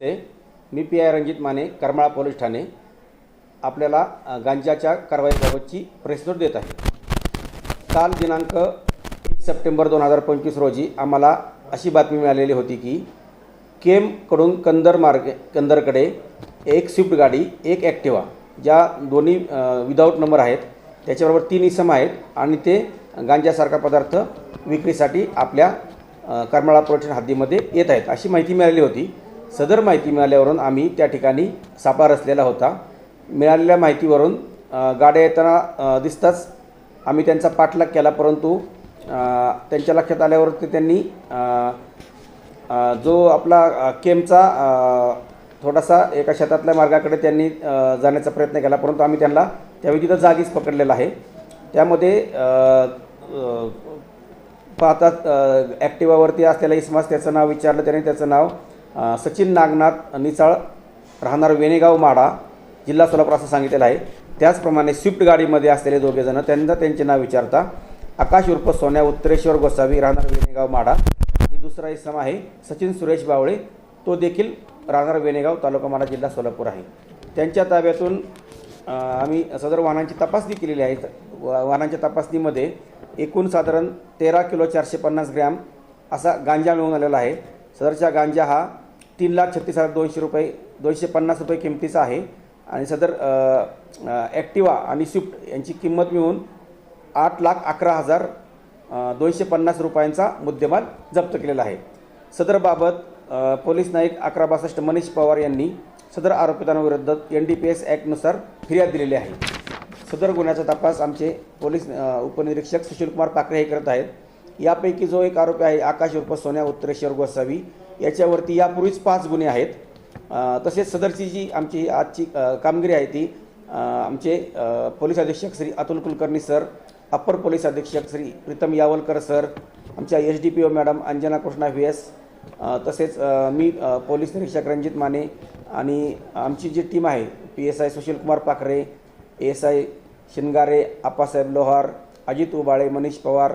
ते. मी P I Ranjit Mane Karmala police Thane. आपल्याला गांजाच्या कारवाईबाबतची प्रेसनोट देत आहे. काल दिनांक एक सप्टेंबर दोन हजार पंचवीस रोजी आम्हाला अशी बातमी मिळालेली होती की केमकडून कंदर मार्गे कंदरकडे एक स्विफ्ट गाडी एक ॲक्टिवा ज्या दोन्ही विदाऊट नंबर आहेत त्याच्याबरोबर तीन इसम आहेत आणि ते गांजासारखा पदार्थ विक्रीसाठी आपल्या करमाळा पोलीस हद्दीमध्ये येत आहेत अशी माहिती मिळाली होती. सदर माहिती मिळाल्यावरून आम्ही त्या ठिकाणी सापळा रचलेला होता. मिळालेल्या माहितीवरून गाड्या येताना दिसताच आम्ही त्यांचा पाठलाग केला परंतु त्यांच्या लक्षात आल्यावर ते त्यांनी जो आपला केमचा थोडासा एका शेतातल्या मार्गाकडे त्यांनी जाण्याचा प्रयत्न केला परंतु आम्ही त्यांना त्यावेळी तिथं जागीच पकडलेला आहे. त्यामध्ये पाहता पाहतात ॲक्टिवावरती असलेला इसमास त्याचं नाव विचारलं त्याने त्याचं नाव सचिन नागनाथ निचाळ राहणार वेणेगाव माडा जिल्हा सोलापूर असं सांगितलेलं आहे. त्याचप्रमाणे स्विफ्ट गाडीमध्ये असलेले दोघेजणं त्यांना त्यांचे नाव विचारता आकाश उर्फ सोन्या उत्तरेश्वर गोसावी राहणार वेणेगाव माडा आणि दुसरा इसम आहे सचिन सुरेश बावळे. तो देखील राहणार वेणेगाव तालुका माडा जिल्हा सोलापूर आहे. त्यांच्या ताब्यातून आम्ही सदर वाहनांची तपासणी केलेली आहे. वाहनांच्या तपासणीमध्ये एकूण साधारण तेरा किलो चारशे पन्नास ग्रॅम असा गांजा मिळून आलेला आहे. सदरचा गांजा हा तीन लाख छत्तीस हजार दोनशे रुपये दोनशे पन्नास रुपये किमतीचा आहे. आणि सदर ॲक्टिवा आणि स्विफ्ट यांची किंमत मिळून आठ लाख अकरा हजार दोनशे पन्नास रुपयांचा मुद्देमाल जप्त केलेला आहे. सदरबाबत पोलीस नाईक अकरा बासष्ट मनीष पवार यांनी सदर आरोपितांविरुद्ध एन डी पी एस ॲक्टनुसार फिर्याद दिलेली आहे. सदर गुन्ह्याचा तपास आमचे पोलीस उपनिरीक्षक सुशीलकुमार पाकरे हे करत आहेत. यापैकी जो एक आरोपी आहे आकाश उर्फ सोन्या उत्तरेश्वर गोसावी याच्यावरती यापूर्वीच पाच गुन्हे आहेत. तसेच सदरची जी आमची आजची कामगिरी आहे ती आमचे पोलीस अधीक्षक Shri Atul Kulkarni sir upper police अधीक्षक श्री प्रीतम यावलकर सर आमच्या S D P O madam Anjana Krishna V S तसेच मी पोलीस निरीक्षक रणजित माने आणि आमची जी टीम आहे P S I Sushilkumar Pakhare S I Shingare Appasaheb Lohar Ajit Ubale Manish Pawar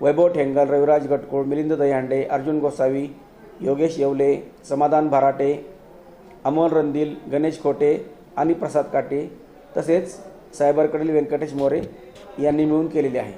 Vaibhav Thengal Raviraj Gatkol Milind Dahihande Arjun Gosavi Yogesh Yewale Samadhan Bharate Amol Randil Ganesh खोटे आणि प्रसाद काटे तसेच सायबरकडील व्यंकटेश मोरे यांनी मिळून केलेले आहे.